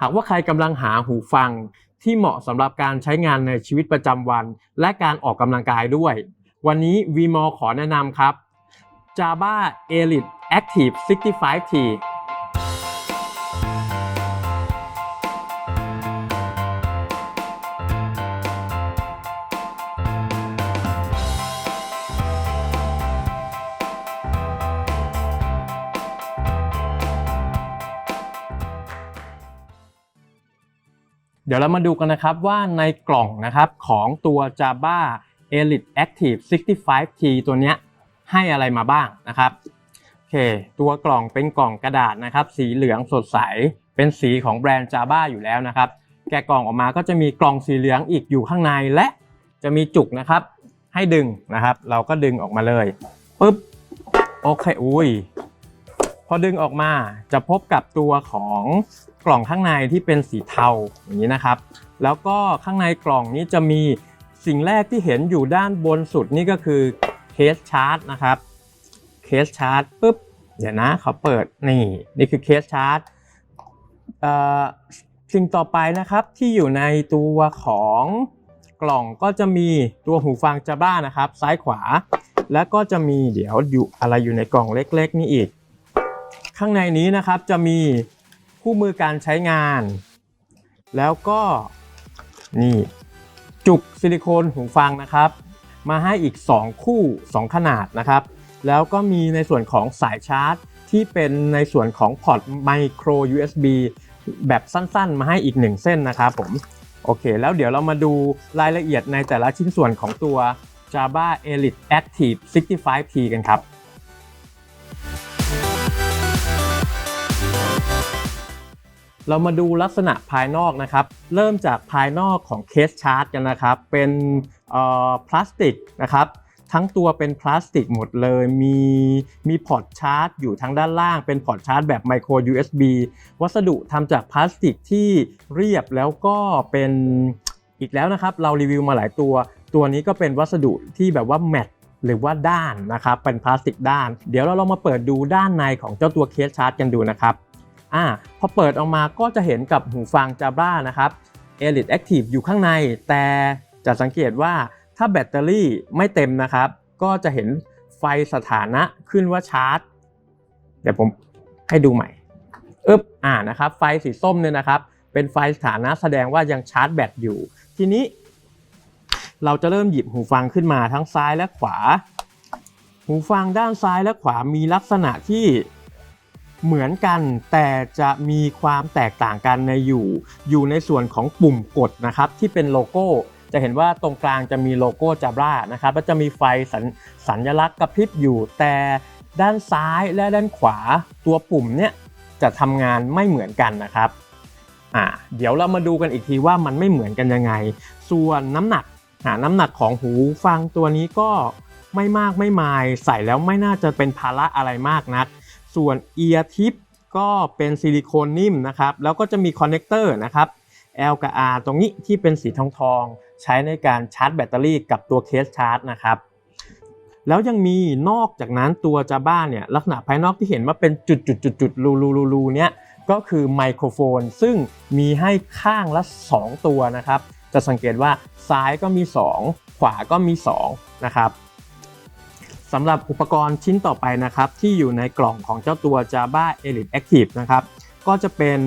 หากว่าใครกำลังหาหูฟังที่เหมาะสำหรับการใช้งานในชีวิตประจำวัน และการออกกำลังกายด้วย วันนี้ v m o ขอแนะนำครับ Java Elite Active 65T เดี๋ยวเรามาดูกันนะครับว่าในกล่องนะครับของตัว Java Elite Active 65T ตัวเนี้ยให้อะไรมาบ้างนะครับโอเค ตัวกล่องเป็นกล่องกระดาษนะครับ สีเหลืองสดใส เป็นสีของแบรนด์ Java อยู่แล้วนะครับ แกะกล่องออกมาก็จะมีกล่องสีเหลืองอีกอยู่ข้างในและจะมีจุกนะครับให้ดึงนะครับ เราก็ดึงออกมาเลยปึ๊บโอเคอุ้ย พอดึงออกมาจะพบกับตัวของกล่องข้างในที่เป็นสีเทาอย่างนี้นะครับ แล้วก็ข้างในกล่องนี้จะมีสิ่งแรกที่เห็นอยู่ด้านบนสุดนี่ก็คือเคสชาร์ตนะครับเคสชาร์ตปุ๊บเดี๋ยวนะเขาเปิดนี่นี่คือเคสชาร์ตสิ่งต่อไปนะครับที่อยู่ในตัวของกล่องก็จะมีตัวหูฟังจาบ้านะครับ ซ้ายขวา แล้วก็จะมีเดี๋ยวอยู่อะไรอยู่ในกล่องเล็ก ๆ นี่อีก ข้างในนี้นะครับจะมีคู่มือการใช้งาน แล้วก็นี่จุกซิลิโคนหูฟังนะครับ มาให้อีก 2 คู่ 2 ขนาดนะครับ แล้วก็มีในส่วนของสายชาร์จ ที่เป็นในส่วนของพอร์ตไมโคร USB แบบสั้นๆ มาให้อีก 1 เส้นนะครับผมโอเค แล้วเดี๋ยวเรามาดูรายละเอียดในแต่ละชิ้นส่วนของตัว Java Elite Active 65T กันครับ เรามาดูลักษณะภายนอกนะครับ เริ่มจากภายนอกของเคสชาร์จกันนะครับ เป็นพลาสติกนะครับ ทั้งตัวเป็นพลาสติกหมดเลย มีมีพอร์ตชาร์จอยู่ทางด้านล่าง เป็นพอร์ตชาร์จแบบไมโคร USB วัสดุทำจากพลาสติกที่เรียบแล้วก็เป็นอีกแล้วนะครับ เรารีวิวมาหลายตัว ตัวนี้ก็เป็นวัสดุที่แบบว่าแมตหรือว่าด้านนะครับ เป็นพลาสติกด้าน เดี๋ยวเราลองมาเปิดดูด้านในของเจ้าตัวเคสชาร์จกันดูนะครับ อ่าพอเปิดออกมาก็จะเห็นกับหูฟัง Jabra นะครับ Elite Active อยู่ข้างใน แต่จะสังเกตว่าถ้าแบตเตอรี่ไม่เต็มนะครับ ก็จะเห็นไฟสถานะขึ้นว่าชาร์จ เดี๋ยวผมให้ดูใหม่อึ๊บอ่านะครับ ไฟสีส้มเนี่ยนะครับ เป็นไฟสถานะแสดงว่ายังชาร์จแบตอยู่ ทีนี้ เราจะเริ่มหยิบหูฟังขึ้นมาทั้งซ้ายและขวา หูฟังด้านซ้ายและขวามีลักษณะที่ เหมือนกันแต่จะมีความแตกต่างกันในอยู่ อยู่ในส่วนของปุ่มกดนะครับที่เป็นโลโก้ จะเห็นว่าตรงกลางจะมีโลโก้ Jabra นะครับแล้วจะมีไฟสัญสญลักษณ์กระพริบอยู่ แต่ด้านซ้ายและด้านขวาตัวปุ่มเนี่ยจะทำงานไม่เหมือนกันนะครับอ่าเดี๋ยวเรามาดูกันอีกทีว่ามันไม่เหมือนกันยังไง ส่วนน้ำหนักหาน้ำหนักของหูฟังตัวนี้ก็ไม่มากไม่มายใส่แล้วไม่น่าจะเป็นภาระอะไรมากนัก ส่วน Ear Tip ก็เป็นซิลิโคนนิ่มนะครับ แล้วก็จะมีคอนเนคเตอร์นะครับ L กับ R ตรงนี้ที่เป็นสีทองทองใช้ในการชาร์จแบตเตอรี่กับตัวเคสชาร์จนะครับ แล้วยังมีนอกจากนั้นตัว Jabra เนี่ยลักษณะภายนอกที่เห็นว่าเป็นจุดๆๆๆรูรูรูๆๆเนี่ยก็คือไมโครโฟน ซึ่งมีให้ข้างละ 2 ตัวนะครับ จะสังเกตว่าซ้ายก็มี 2 ขวาก็มี 2 นะครับ สำหรับอุปกรณ์ชิ้นต่อไปนะครับ ที่อยู่ในกล่องของเจ้าตัว Java Elite Active นะครับ ก็จะเป็น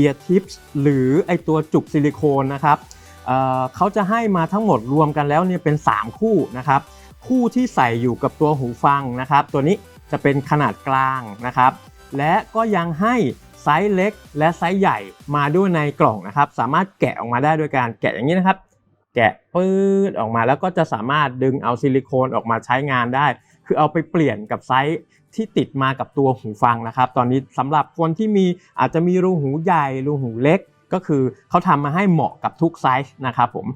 Ear Tips หรือไอตัวจุกซิลิโคนนะครับเเขาจะให้มาทั้งหมดรวมกันแล้วเนี่ยเป็น 3 คู่นะครับ คู่ที่ใส่อยู่กับตัวหูฟังนะครับ ตัวนี้จะเป็นขนาดกลางนะครับ และก็ยังให้ไซส์เล็กและไซส์ใหญ่มาด้วยในกล่องนะครับ สามารถแกะออกมาได้โดยการแกะอย่างนี้นะครับ แกะปื๊ดออกมาแล้วก็จะสามารถดึงเอาซิลิโคนออกมาใช้งานได้ คือเอาไปเปลี่ยนกับไซส์ที่ติดมากับตัวหูฟังนะครับ ตอนนี้สำหรับคนที่มีอาจจะมีรูหูใหญ่รูหูเล็ก ก็คือเขาทำมาให้เหมาะกับทุกไซส์นะครับผม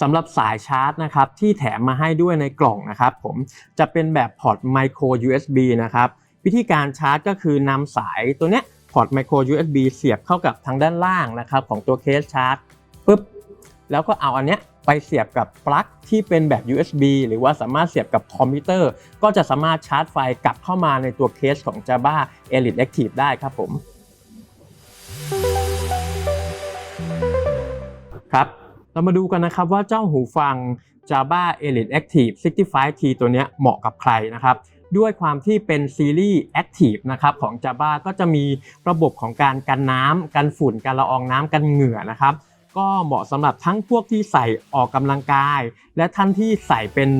สำหรับสายชาร์จนะครับที่แถมมาให้ด้วยในกล่องนะครับผมจะเป็นแบบพอร์ตไมโคร USB นะครับวิธีการชาร์จก็คือนำสายตัวเนี้ยพอร์ตไมโคร USB เสียบเข้ากับทางด้านล่างนะครับของตัวเคสชาร์จ ปุ๊บแล้วก็เอาอันเนี้ยไปเสียบกับปลั๊กที่เป็นแบบ USB หรือว่าสามารถเสียบกับคอมพิวเตอร์ ก็จะสามารถชาร์จไฟกลับเข้ามาในตัวเคสของ Java Elite Active ได้ครับผมครับเรามาดูกันนะครับว่าเจ้าหูฟัง Java Elite Active 65T ตัวเนี้ยเหมาะกับใครนะครับ ด้วยความที่เป็นซีรีส์ Active นะครับของ Java ก็จะมีระบบของการกันน้ำกันฝุ่น การละอองน้ำกันเหงื่อนะครับ ก็เหมาะสำหรับทั้งพวกที่ใส่ออกกำลังกาย และท่านที่ใส่เป็น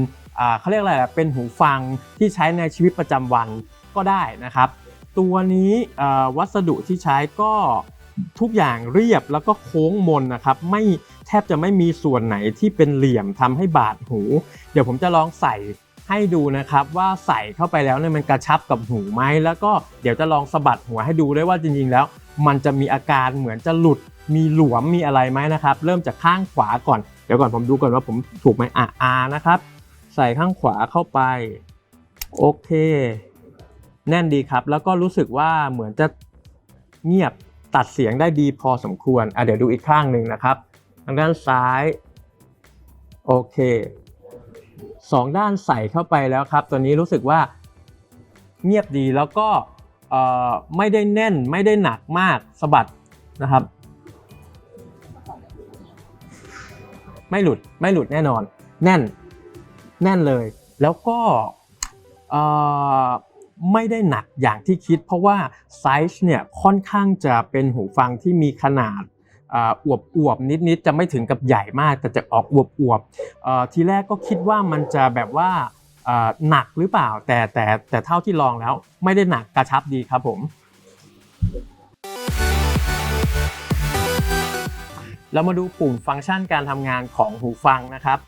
เขาเรียกอะไรเป็นหูฟังที่ใช้ในชีวิตประจำวันก็ได้นะครับ ตัวนี้วัสดุที่ใช้ก็ทุกอย่างเรียบแล้วก็โค้งมนนะครับ ไม่แทบจะไม่มีส่วนไหนที่เป็นเหลี่ยมทำให้บาดหู เดี๋ยวผมจะลองใส่ให้ดูนะครับว่าใส่เข้าไปแล้วเนี่ยมันกระชับกับหูไหมแล้วก็เดี๋ยวจะลองสะบัดหัวให้ดูด้วยว่าจริงๆแล้ว มันจะมีอาการเหมือนจะหลุด มีหลวมมีอะไรไหมนะครับ เริ่มจากข้างขวาก่อน เดี๋ยวก่อนผมดูก่อนว่าผมถูกไหมอะอานะครับ ใส่ข้างขวาเข้าไป โอเค แน่นดีครับ แล้วก็รู้สึกว่าเหมือนจะเงียบตัดเสียงได้ดีพอสมควรอะเดี๋ยวดูอีกข้างหนึ่งนะครับ ทางด้านซ้าย โอเคสองด้านใส่เข้าไปแล้วครับ ตัวนี้รู้สึกว่าเงียบดีแล้วก็เอ่อไม่ได้แน่นไม่ได้หนักมากสะบัดนะครับ ไม่หลุดไม่หลุดแน่นอน แน่นแน่นเลย แล้วก็ไม่ได้หนักอย่างที่คิด เพราะว่าไซส์เนี่ยค่อนข้างจะเป็นหูฟังที่มีขนาดอ่าอวบอวบนิดๆจะไม่ถึงกับใหญ่มาก แต่จะออกอวบอวบทีแรกก็คิดว่ามันจะแบบว่าหนักหรือเปล่า แต่แต่แต่เท่าที่ลองแล้วไม่ได้หนักกระชับดีครับผม เรามาดูปุ่มฟังก์ชันการทำงานของหูฟังนะครับ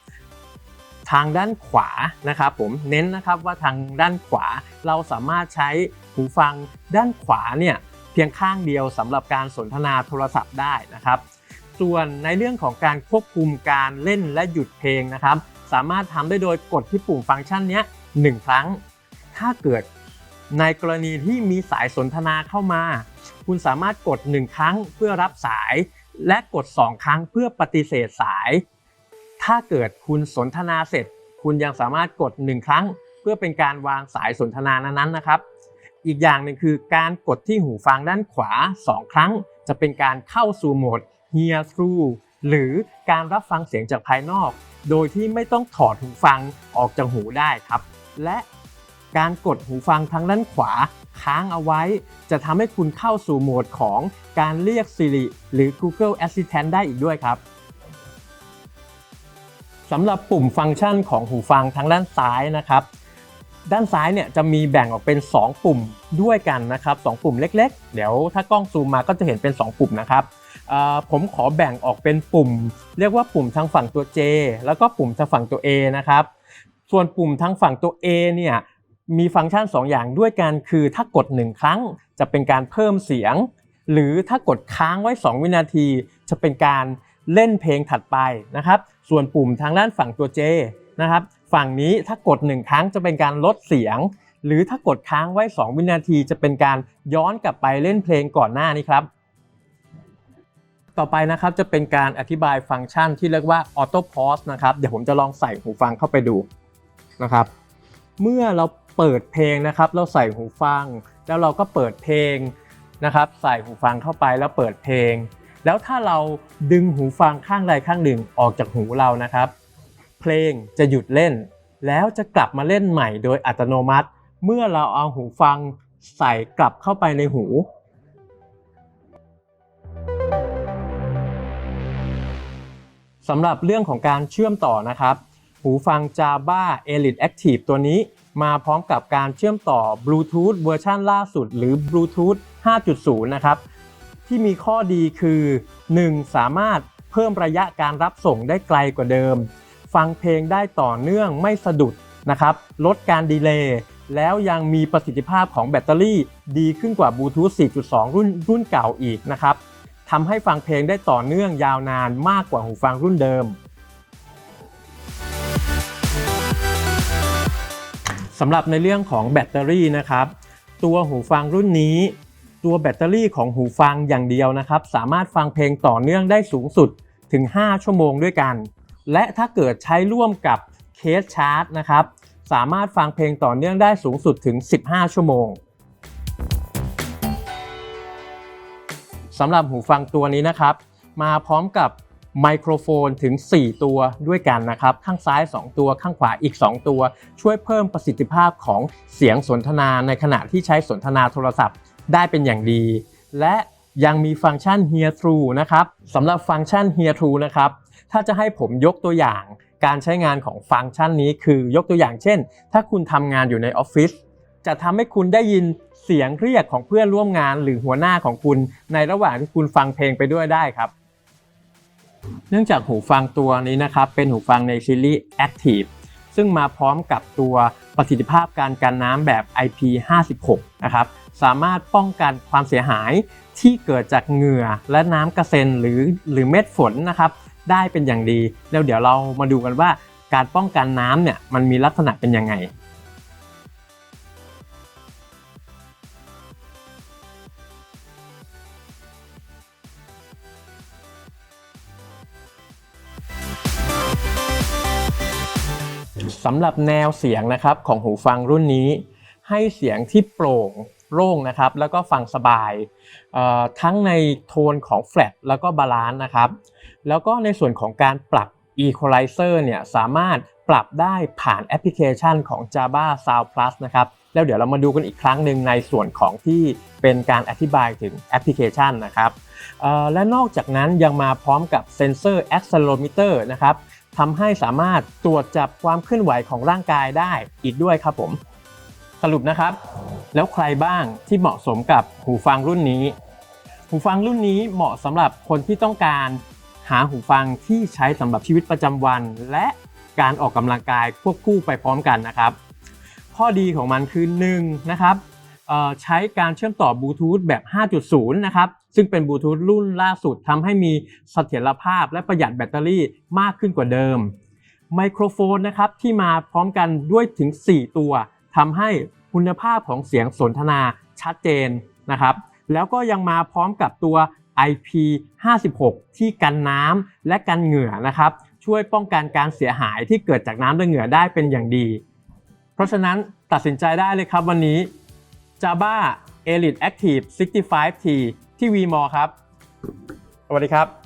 ทางด้านขวานะครับผมเน้นนะครับว่าทางด้านขวาเราสามารถใช้หูฟังด้านขวาเนี่ยเพียงข้างเดียวสำหรับการสนทนาโทรศัพท์ได้นะครับ ส่วนในเรื่องของการควบคุมการเล่นและหยุดเพลงนะครับ สามารถทำได้โดยกดที่ปุ่มฟังก์ชันนี้หนึ่งครั้ง ถ้าเกิดในกรณีที่มีสายสนทนาเข้ามา คุณสามารถกด 1 ครั้งเพื่อรับสาย และกด 2 ครั้งเพื่อปฏิเสธสาย ถ้าเกิดคุณสนทนาเสร็จ คุณยังสามารถกด 1 ครั้ง เพื่อเป็นการวางสายสนทนานั้นๆนะครับ อีกอย่างหนึ่งคือการกดที่หูฟังด้านขวา 2 ครั้ง จะเป็นการเข้าสู่โหมด hear through หรือการรับฟังเสียงจากภายนอก โดยที่ไม่ต้องถอดหูฟังออกจากหูได้ครับ และ การกดหูฟังทางด้านขวาค้างเอาไว้ จะทำให้คุณเข้าสู่โหมดของการเรียก Siri หรือ Google Assistant ได้อีกด้วยครับสำหรับปุ่มฟังก์ชันของหูฟังทางด้านซ้ายนะครับ ด้านซ้ายเนี่ยจะมีแบ่งออกเป็น 2 ปุ่มด้วยกันนะครับ 2 ปุ่มเล็ก ๆ เดี๋ยวถ้ากล้องซูมมาก็จะเห็นเป็น 2 ปุ่มนะครับผมขอแบ่งออกเป็นปุ่ม เรียกว่าปุ่มทางฝั่งตัว J แล้วก็ปุ่มทางฝั่งตัว A นะครับ ส่วนปุ่มทางฝั่งตัว A เนี่ย มีฟังก์ชัน 2 อย่างด้วยกันคือถ้ากด 1 ครั้งจะเป็นการเพิ่มเสียง หรือถ้ากดค้างไว้ 2 วินาที จะเป็นการเล่นเพลงถัดไปนะครับ ส่วนปุ่มทางด้านฝั่งตัว J นะครับฝั่งนี้ถ้ากด 1 ครั้งจะเป็นการลดเสียง หรือถ้ากดค้างไว้ 2 วินาที จะเป็นการย้อนกลับไปเล่นเพลงก่อนหน้านี้ครับ ต่อไปนะครับจะเป็นการอธิบายฟังก์ชันที่เรียกว่า Auto Pause นะครับเดี๋ยวผมจะลองใส่หูฟังเข้าไปดูนะครับ เมื่อเรา เปิดเพลงนะครับเราใส่หูฟัง แล้วเราก็เปิดเพลงนะครับ ใส่หูฟังเข้าไปแล้วเปิดเพลง แล้วถ้าเราดึงหูฟังข้างใดข้างหนึ่งออกจากหูเรานะครับ เพลงจะหยุดเล่น แล้วจะกลับมาเล่นใหม่โดยอัตโนมัติ เมื่อเราเอาหูฟังใส่กลับเข้าไปในหูสำหรับเรื่องของการเชื่อมต่อนะครับ หูฟัง Jabra Elite Active ตัวนี้ มาพร้อมกับการเชื่อมต่อ Bluetooth เวอร์ชันล่าสุด หรือ Bluetooth 5.0 นะครับ ที่มีข้อดีคือ 1. สามารถเพิ่มระยะการรับส่งได้ไกลกว่าเดิม ฟังเพลงได้ต่อเนื่องไม่สะดุดนะครับ ลดการดีเลย์แล้วยังมีประสิทธิภาพของแบตเตอรี่ดีขึ้นกว่า Bluetooth 4.2 รุ่นรุ่นเก่าอีกนะครับทำให้ฟังเพลงได้ต่อเนื่องยาวนานมากกว่าหูฟังรุ่นเดิม สำหรับในเรื่องของแบตเตอรี่นะครับ ตัวหูฟังรุ่นนี้ ตัวแบตเตอรี่ของหูฟังอย่างเดียวนะครับ สามารถฟังเพลงต่อเนื่องได้สูงสุดถึง 5 ชั่วโมงด้วยกัน และถ้าเกิดใช้ร่วมกับเคสชาร์จนะครับ สามารถฟังเพลงต่อเนื่องได้สูงสุดถึง 15 ชั่วโมงสำหรับหูฟังตัวนี้นะครับ มาพร้อมกับ ไมโครโฟนถึง 4 ตัวด้วยกันนะครับ ข้างซ้าย 2 ตัวข้างขวาอีก 2 ตัว ช่วยเพิ่มประสิทธิภาพของเสียงสนทนาในขณะที่ใช้สนทนาโทรศัพท์ได้เป็นอย่างดี และยังมีฟังก์ชัน Hear Through นะครับสำหรับฟังก์ชัน Hear Through นะครับถ้าจะให้ผมยกตัวอย่างการใช้งานของฟังก์ชันนี้คือยกตัวอย่างเช่น ถ้าคุณทำงานอยู่ในออฟฟิศจะทำให้คุณได้ยินเสียงเรียกของเพื่อนร่วมงานหรือหัวหน้าของคุณ ในระหว่างที่คุณฟังเพลงไปด้วยได้ครับ เนื่องจากหูฟังตัวนี้นะครับเป็นหูฟังในซีรีส์ Active ซึ่งมาพร้อมกับตัวประสิทธิภาพการกันน้ำแบบ IP56 นะครับสามารถป้องกันความเสียหายที่เกิดจากเหงื่อและน้ำกระเซ็นหรือหรือเม็ดฝนนะครับได้เป็นอย่างดีแล้วเดี๋ยวเรามาดูกันว่าการป้องกันน้ำเนี่ยมันมีลักษณะเป็นยังไง สำหรับแนวเสียงนะครับของหูฟังรุ่นนี้ ให้เสียงที่โปร่งโล่งนะครับแล้วก็ฟังสบาย ทั้งในโทนของแฟลตแล้วก็บาลานซ์นะครับ แล้วก็ในส่วนของการปรับ Equalizer เนี่ยสามารถปรับได้ผ่านแอปพลิเคชันของ Java Sound Plus นะครับ แล้วเดี๋ยวเรามาดูกันอีกครั้งหนึ่งในส่วนของที่เป็นการอธิบายถึงแอปพลิเคชันนะครับและนอกจากนั้นยังมาพร้อมกับเซนเซอร์ accelerometer นะครับ ทำให้สามารถตรวจจับความเคลื่อนไหวของร่างกายได้อีกด้วยครับผม สรุปนะครับ แล้วใครบ้างที่เหมาะสมกับหูฟังรุ่นนี้ หูฟังรุ่นนี้เหมาะสำหรับคนที่ต้องการหาหูฟังที่ใช้สำหรับชีวิตประจำวัน และการออกกำลังกายควบคู่ไปพร้อมกันนะครับ ข้อดีของมันคือ1นะครับ ใช้การเชื่อมต่อบลูทูธแบบ 5.0 นะครับ ซึ่งเป็นบลูทูธรุ่นล่าสุดทำให้มีเสถียรภาพและประหยัดแบตเตอรี่มากขึ้นกว่าเดิม ไมโครโฟนนะครับที่มาพร้อมกันด้วยถึง 4 ตัวทำให้คุณภาพของเสียงสนทนาชัดเจนนะครับ แล้วก็ยังมาพร้อมกับตัว IP56 ที่กันน้ำและกันเหงื่อนะครับ ช่วยป้องกันการเสียหายที่เกิดจากน้ำและเหงื่อได้เป็นอย่างดี เพราะฉะนั้นตัดสินใจได้เลยครับวันนี้ Java Elite Active 65T ที่ VMall ครับ สวัสดีครับ